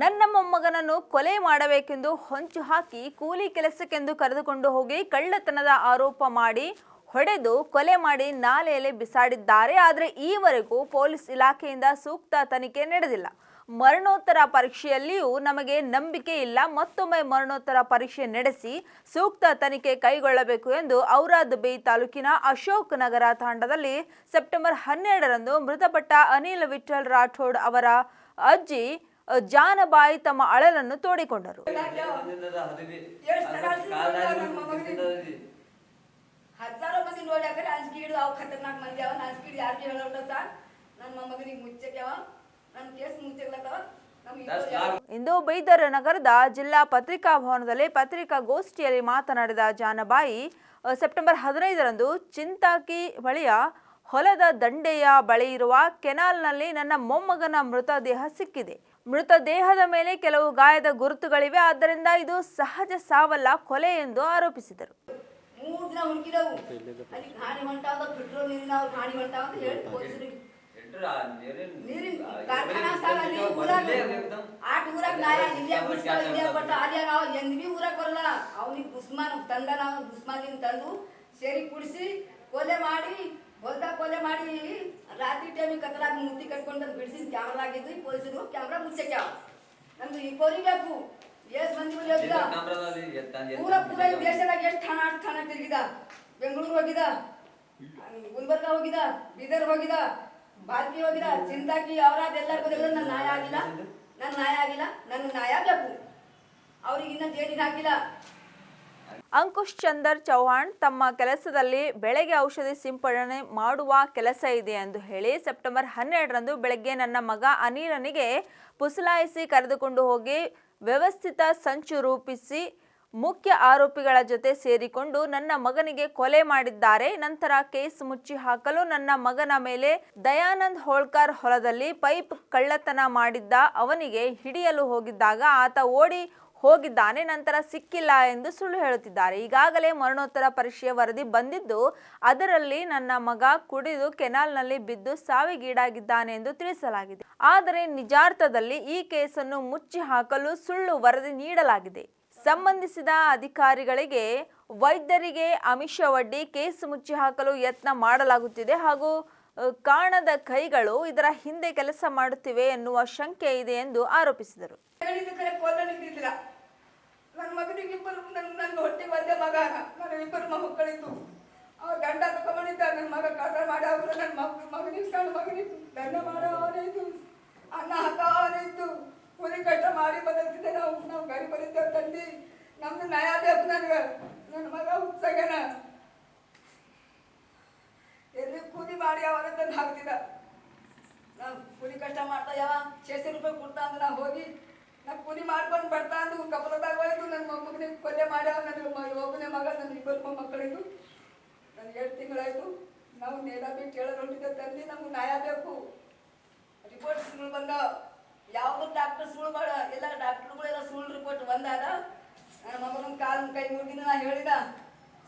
ನನ್ನ ಮೊಮ್ಮಗನನ್ನು ಕೊಲೆ ಮಾಡಬೇಕೆಂದು ಹೊಂಚು ಹಾಕಿ ಕೂಲಿ ಕೆಲಸಕ್ಕೆಂದು ಕರೆದುಕೊಂಡು ಹೋಗಿ ಕಳ್ಳತನದ ಆರೋಪ ಮಾಡಿ ಹೊಡೆದು ಕೊಲೆ ಮಾಡಿ ನಾಲೆಯಲ್ಲಿ ಬಿಸಾಡಿದ್ದಾರೆ. ಆದರೆ ಈವರೆಗೂ ಪೊಲೀಸ್ ಇಲಾಖೆಯಿಂದ ಸೂಕ್ತ ತನಿಖೆ ನಡೆದಿಲ್ಲ. ಮರಣೋತ್ತರ ಪರೀಕ್ಷೆಯಲ್ಲಿಯೂ ನಮಗೆ ನಂಬಿಕೆ ಇಲ್ಲ. ಮತ್ತೊಮ್ಮೆ ಮರಣೋತ್ತರ ಪರೀಕ್ಷೆ ನಡೆಸಿ ಸೂಕ್ತ ತನಿಖೆ ಕೈಗೊಳ್ಳಬೇಕು ಎಂದು ಔರಾದ್ ತಾಲೂಕಿನ ಅಶೋಕ್ ನಗರ ತಾಂಡದಲ್ಲಿ ಸೆಪ್ಟೆಂಬರ್ ಹನ್ನೆರಡರಂದು ಮೃತಪಟ್ಟ ಅನಿಲ್ ವಿಠಲ್ ರಾಠೋಡ್ ಅವರ ಅಜ್ಜಿ ಜಾನಬಾಯಿ ತಮ್ಮ ಅಳಲನ್ನು ತೋಡಿಕೊಂಡರು. ಹತ್ತಾರು ಮಂದಿ ನೋಡ್ಯಾಕ್ರೆ ಅಂಜಿಕೆ ಹಿಡಿದು ಅವು ಖತರ್ನಾಕ್ ಮಂದಿ ಅವ ಅಂಜಿಕೆ ಹಿಡಿದು ಯಾರಿಗೆ ಹೇಳೋಟ ಸರ್ ನನ್ನ ಮೊಮ್ಮಗನಿಗೆ ಮುಚ್ಚಕ್ಯಾವ ನನ್ನ ಕೇಸ್ ಮುಚ್ಚಕ್ಲತ್ತವ ಇಂದು ಬೈದರ್ ನಗರದ ಜಿಲ್ಲಾ ಪತ್ರಿಕಾ ಭವನದಲ್ಲಿ ಪತ್ರಿಕಾಗೋಷ್ಠಿಯಲ್ಲಿ ಮಾತನಾಡಿದ ಜಾನಬಾಯಿ ಸೆಪ್ಟೆಂಬರ್ ಹದಿನೈದರಂದು ಚಿಂತಾಕಿ ಬಳಿಯ ಹೊಲದ ದಂಡೆಯ ಬಳಿ ಇರುವ ಕೆನಾಲ್ನಲ್ಲಿ ನನ್ನ ಮೊಮ್ಮಗನ ಮೃತದೇಹ ಸಿಕ್ಕಿದೆ. ಮೃತದೇಹದ ಮೇಲೆ ಕೆಲವು ಗಾಯದ ಗುರುತುಗಳಿವೆ. ಆದ್ದರಿಂದ ಇದು ಸಹಜ ಸಾವಲ್ಲ ಕೊಲೆ ಎಂದು ಆರೋಪಿಸಿದರು. ಮೂರು ದಿನ ಹುಡುಕಿದವು. ಅಲ್ಲಿ ಗಾಡಿ ಹೊಂಟಾವ ಪೆಟ್ರೋಲ್ ನೀರಿನ ಗಾಡಿ ಹೊಂಟಾವ ಅಂತ ಹೇಳಿ ಪೊಲೀಸರಿಗೆ ನೀರಿನ ಕಾರ್ಖಾನಾ ಸಾಲ ಅಲ್ಲಿ ಊರಾಗ ಆಟ ಊರಾಗ ನಾಯ ಇಲ್ಲೇ ಬಿಡಿಸ್ತಾವ ಇಲ್ಲೇ ಬಟ್ಟ ಅಲ್ಲಿ ನಾವು ಎಂದ್ ಬಿ ಊರಾಗ ಬರಲ್ಲ. ಅವನಿಗೆ ದುಸ್ಮಾನ್ ತಂದ ನಾವು ದುಸ್ಮಾನಿನ ತಂದು ಸೇರಿ ಕುಡಿಸಿ ಕೊಲೆ ಮಾಡಿ ಹೊಲ್ದಾಗ ಕೊಲೆ ಮಾಡಿ ರಾತ್ರಿ ಟೈಮಿಗೆ ಕತ್ತಲಾಗ ಮೂರ್ತಿ ಕಟ್ಕೊಂಡು ಕ್ಯಾಮ್ರಾ ಆಗಿದ್ದು ಈ ಪೊಲೀಸರು ಕ್ಯಾಮ್ರಾ ಮುಚ್ಚಕ್ಯಾವ ನಮ್ದು ಈ ಕೋರಿ ಬೇಕು. ಮಂದಿ ಹೋಗಿದ. ಪೂರ ಪೂರ ಈ ದೇಶದಾಗ ಎಷ್ಟು ಠಾಣ ಅಷ್ಟ್ ಠಾಣ ತಿರುಗಿದ. ಬೆಂಗಳೂರು ಹೋಗಿದ. ಗುಲ್ಬರ್ಗ ಹೋಗಿದ. ಬೀದರ್ ಹೋಗಿದ. ಬಾಲ್ಕಿ ಹೋಗಿದ. ಚಿಂತಾಕಿ ಅವರಾದ ಎಲ್ಲಾರು ನನ್ನ ನಾಯ ಆಗಿಲ್ಲ. ನನ್ನ ನಾಯ ಆಗಿಲ್ಲ. ನನ್ನ ನಾಯ ಬೇಕು ಅವ್ರಿಗೆ ಇನ್ನ ಜೈಲಿಗೆ ಹಾಕಿಲ್ಲ. ಅಂಕುಶ್ ಚಂದರ್ ಚೌಹಾಣ್ ತಮ್ಮ ಕೆಲಸದಲ್ಲಿ ಬೆಳೆಗೆ ಔಷಧಿ ಸಿಂಪಡಣೆ ಮಾಡುವ ಕೆಲಸ ಇದೆ ಎಂದು ಹೇಳಿ ಸೆಪ್ಟೆಂಬರ್ ಹನ್ನೆರಡರಂದು ಬೆಳಗ್ಗೆ ನನ್ನ ಮಗ ಅನಿಲನಿಗೆ ಪುಸಲಾಯಿಸಿ ಕರೆದುಕೊಂಡು ಹೋಗಿ ವ್ಯವಸ್ಥಿತ ಸಂಚು ರೂಪಿಸಿ ಮುಖ್ಯ ಆರೋಪಿಗಳ ಜೊತೆ ಸೇರಿಕೊಂಡು ನನ್ನ ಮಗನಿಗೆ ಕೊಲೆ ಮಾಡಿದ್ದಾರೆ. ನಂತರ ಕೇಸ್ ಮುಚ್ಚಿ ಹಾಕಲು ನನ್ನ ಮಗನ ಮೇಲೆ ದಯಾನಂದ್ ಹೋಳ್ಕರ್ ಹೊಲದಲ್ಲಿ ಪೈಪ್ ಕಳ್ಳತನ ಮಾಡಿದ್ದ ಅವನಿಗೆ ಹಿಡಿಯಲು ಹೋಗಿದ್ದಾಗ ಆತ ಓಡಿ ಹೋಗಿದ್ದಾನೆ, ನಂತರ ಸಿಕ್ಕಿಲ್ಲ ಎಂದು ಸುಳ್ಳು ಹೇಳುತ್ತಿದ್ದಾರೆ. ಈಗಾಗಲೇ ಮರಣೋತ್ತರ ಪರೀಕ್ಷೆಯ ವರದಿ ಬಂದಿದ್ದು, ಅದರಲ್ಲಿ ನನ್ನ ಮಗ ಕುಡಿದು ಕೆನಾಲ್ನಲ್ಲಿ ಬಿದ್ದು ಸಾವಿಗೀಡಾಗಿದ್ದಾನೆ ಎಂದು ತಿಳಿಸಲಾಗಿದೆ. ಆದರೆ ನಿಜಾರ್ಥದಲ್ಲಿ ಈ ಕೇಸನ್ನು ಮುಚ್ಚಿ ಹಾಕಲು ಸುಳ್ಳು ವರದಿ ನೀಡಲಾಗಿದೆ. ಸಂಬಂಧಿಸಿದ ಅಧಿಕಾರಿಗಳಿಗೆ ವೈದ್ಯರಿಗೆ ಅಮಿಷ ಒಡ್ಡಿ ಕೇಸ್ ಮುಚ್ಚಿ ಹಾಕಲು ಯತ್ನ ಮಾಡಲಾಗುತ್ತಿದೆ ಹಾಗೂ ಕಾಣದ ಕೈಗಳು ಇದರ ಹಿಂದೆ ಕೆಲಸ ಮಾಡುತ್ತಿವೆ ಎನ್ನುವ ಶಂಕೆ ಇದೆ ಎಂದು ಆರೋಪಿಸಿದರು. ಹೇಳಿದ ಕರೆ ಕೊಲ್ಲ ನಿಂತಿದ್ದಿಲ್ಲ ನನ್ನ ಮಗನಿಗೆ ಇಬ್ಬರು ನನ್ನ ನನ್ನ ಹೊಟ್ಟೆ ಒಂದೇ ಮಗ. ನನ್ನ ಇಬ್ಬರು ಮಕ್ಕಳಿತ್ತು ಅವ್ರ ಗಂಡ ತಗೊಂಡಿದ್ದ ನನ್ನ ಮಗ ಕಸ ಮಾಡಿ ನನ್ನ ಮಗ ಮಗನಿಗೆ ಸಣ್ಣ ಮಗನಿಗೆ ದಂಡ ಮಾಡೋ ಅವನಿತ್ತು ಅನ್ನ ಹಾಕ ಅವನಿತ್ತು ಕೂಲಿ ಕಷ್ಟ ಮಾಡಿ ಬದುಕ್ತಿದ್ದೆ ನಾವು. ನಾವು ಗಾಡಿ ಬರೀತೇವೆ ತಂದಿ ನಮ್ದು ನ್ಯಾಯ ನನಗೆ. ನನ್ನ ಮಗ ಹುಟ್ಸಾಗ್ಯಾನ ಎಲ್ಲಿ ಕೂಲಿ ಮಾಡಿ ಅವನ ತಂದು ಹಾಕ್ತಿದ್ದ. ನಾವು ಕೂಲಿ ಕಷ್ಟ ಮಾಡ್ತಾ ಯಾವ ಶೇಷ ರೂಪಾಯಿ ಕೊಡ್ತಾ ಅಂದ್ರೆ ನಾವು ಹೋಗಿ ನಾ ಕೂಲಿ ಮಾಡ್ಕೊಂಡು ಬರ್ತಾ ಅಂದು ಕಪಲದಾಗ ಹೋಯ್ತು. ನನ್ನ ಮೊಮ್ಮಗನಿಗೆ ಕೊಲೆ ಮಾಡ್ಯಾವ ನನ್ನ ಒಬ್ಬನೇ ಮಗ ನನ್ನ ಇಬ್ಬರು ಮೊಮ್ಮಕ್ಕಳಿದ್ದು ನನಗೆ ಎರಡು ತಿಂಗಳಾಯ್ತು. ನಾವು ನೇರ ಬಿಟ್ಟು ಹೊಂಟಿದ್ದೆ ತಂದು ನಮ್ಗೆ ನ್ಯಾಯ ಬೇಕು. ರಿಪೋರ್ಟ್ಸ್ಗಳು ಬಂದಾವ ಯಾವ ಡಾಕ್ಟರ್ ಸುಳ್ಳು ಮಾಡ, ಎಲ್ಲ ಡಾಕ್ಟರ್ಗಳೆಲ್ಲ ಸುಳ್ಳು ರಿಪೋರ್ಟ್ ಬಂದಾಗ ನನ್ನ ಮೊಮ್ಮಗನ ಕಾಲು ಕೈ ಮುಗಿದ ನಾ ಹೇಳಿದ.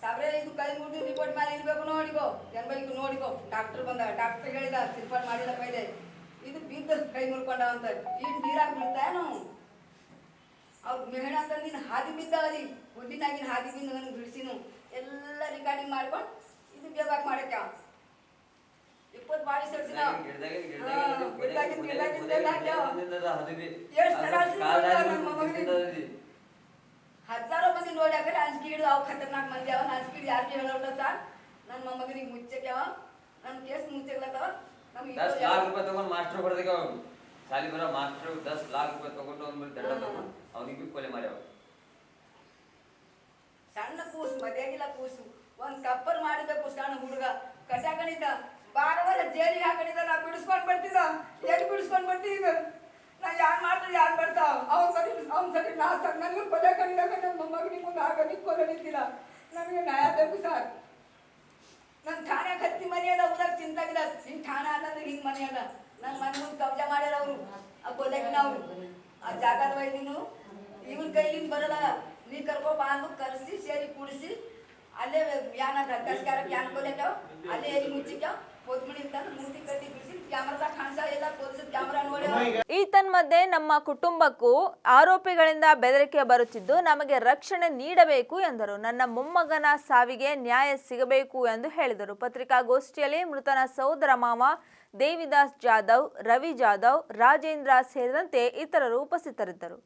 ಸಾಬ್ರೆ ಇದು ಕೈ ಮುಗಿದ ರಿಪೋರ್ಟ್ ಮೇಲೆ ಇರ್ಬೇಕು ನೋಡಿಗೋ. ಜನ್ಮ ನೋಡಿಗೋ. ಡಾಕ್ಟರ್ ಬಂದ ಡಾಕ್ಟರ್ ಹೇಳಿದ ರಿಪೋರ್ಟ್ ಮಾಡಿಲ್ಲ ಕೈದೆ ಇದು ಬಿದ್ದ ಕೈ ಮುರ್ಕೊಂಡ ಅಂತ ಈಗ ನೀರಾಗ ಬೀಳ್ತಾನು ಅವ್ರ ಮೆಹಣ ತಂದಿನ ಹಾದಿ ಬಿದ್ದ ಬಿದ್ದಾವಲ್ಲಿ ಹುಡ್ಡಿನಾಗಿನ ಹಾದಿ ಬಿದ್ದು ನನಗೆ ಬಿಡಿಸಿನು. ಎಲ್ಲ ರೆಕಾರ್ಡಿಂಗ್ ಮಾಡ್ಕೊಂಡು ಇದು ಬೇಬಾಕ್ ಮಾಡಕ್ಕ. ಇಪ್ಪತ್ತು ಬಾವಿಸ್ ಮಂದಿ ನೋಡ್ಯಾಕರೆ ಅಂಜಿಕೆ ಹಿಡಿದು ಅವು ಖತರ್ನಾಕ್ ಮಂದಿ ಅವ. ಅಂಜಿಕೆ ಹಿಡಿದು ಯಾರಿಗೆ ಹೇಳೋಲ್ಲ ಸರ್ ನನ್ನ ಮೊಮ್ಮಗನಿಗೆ ಮುಚ್ಚಕ್ಯಾವ ನನ್ನ ಕೇಸ್ ಮುಚ್ಚಕ್ಲತ್ತವ. ನಮ್ಗೆ ಮಾಸ್ಟರ್ ಸಾಲಿ ಬರೋ ಮಾಸ್ಟರ್ ದಸ್ ಲಾಕ್ ರೂಪಾಯಿ ತಗೊಂಡು ಅಂದ್ಮೇಲೆ ಮೇಲೆ ದಂಡ ತಗೊಂಡು ಅವನಿಗೆ ಕೊಲೆ ಮಾಡ್ಯಾವ. ಸಣ್ಣ ಕೂಸು ಮದ್ಯಾಗಿಲ್ಲ ಕೂಸು. ಒಂದ್ ಕಪ್ಪರ್ ಮಾಡಬೇಕು ಸಣ್ಣ ಹುಡುಗ. ಕಟ್ಟಾಕಣಿದ್ದ ಬಾರ ವರ್ಷ ಜೈಲಿಗೆ ಹಾಕಣಿದ್ದ ನಾ ಬಿಡಿಸ್ಕೊಂಡ್ ಬರ್ತಿದ್ದ. ಎಲ್ಲಿ ಬಿಡಿಸ್ಕೊಂಡ್ ಬರ್ತಿದ್ದ ನಾ ಯಾರು ಮಾಡ್ತಾರೆ ಯಾರು ಬರ್ತಾವ? ಅವ್ನ ಸರಿ ಅವ್ನ ಸರಿ. ನಾ ಸರ್ ನನಗೂ ಕೊಲೆ ಕಣಿದಾಗ ನನ್ನ ಮೊಮ್ಮಗನಿಗೆ ಮುಂದೆ ನೀವು ಕೊಲೆ ನಿಂತಿಲ್ಲ ನನಗೆ ನ್ಯಾಯ ಬೇಕು ಸರ್. ನನ್ನ ಠಾಣೆಗೆ ಹತ್ತಿ ಮನೆ ಅದ ಊರಾಗ ಚಿಂತಾಗಿಲ್ಲ. ಹಿಂಗೆ ಠಾಣೆ ಅದ ಹಿಂಗ್ ಮನೆ ಅದ ನನ್ನ ಮನೆ ಮುಂದೆ ಕಬ್ಜಾ ಮಾಡ್ಯಾರ ಅವರು. ಆ ಅವರು. ಆ ಜಾಗದ ವೈದಿನು ಇವ್ರ ಕೈಲಿಂದ ಬರಲ್ಲ. ನೀ ಕರ್ಕೊ ಅಂದು ಕರೆಸಿ, ಸೇರಿ ಕೂಡಿಸಿ, ಅಲ್ಲೇ ಯಾನ ಕಸ್ಕಾರ ಯಾನ್ ಕೊಲೆಕ ಅಲ್ಲೇ ಎಲ್ಲಿ ಮುಚ್ಚಿಕ ಕೊತ್ಮಿಡಿ ಅಂತ ಮೂರ್ತಿ ಕಟ್ಟಿ ಬಿಡಿಸಿ, ಕ್ಯಾಮ್ರಾದಾಗ ಕಾಣಿಸ ಇಲ್ಲ ಪೊಲೀಸ್ ಕ್ಯಾಮ್ರಾ ನೋಡಿ ಈ ತನ್ಮಧ್ಯೆ ನಮ್ಮ ಕುಟುಂಬಕ್ಕೂ ಆರೋಪಿಗಳಿಂದ ಬೆದರಿಕೆ ಬರುತ್ತಿದ್ದು, ನಮಗೆ ರಕ್ಷಣೆ ನೀಡಬೇಕು ಎಂದರು. ನನ್ನ ಮೊಮ್ಮಗನ ಸಾವಿಗೆ ನ್ಯಾಯ ಸಿಗಬೇಕು ಎಂದು ಹೇಳಿದರು. ಪತ್ರಿಕಾಗೋಷ್ಠಿಯಲ್ಲಿ ಮೃತನ ಸಹೋದರ ಮಾವ ದೇವಿದಾಸ್ ಜಾಧವ್, ರವಿ ಜಾಧವ್, ರಾಜೇಂದ್ರ ಸೇರಿದಂತೆ ಇತರರು ಉಪಸ್ಥಿತರಿದ್ದರು.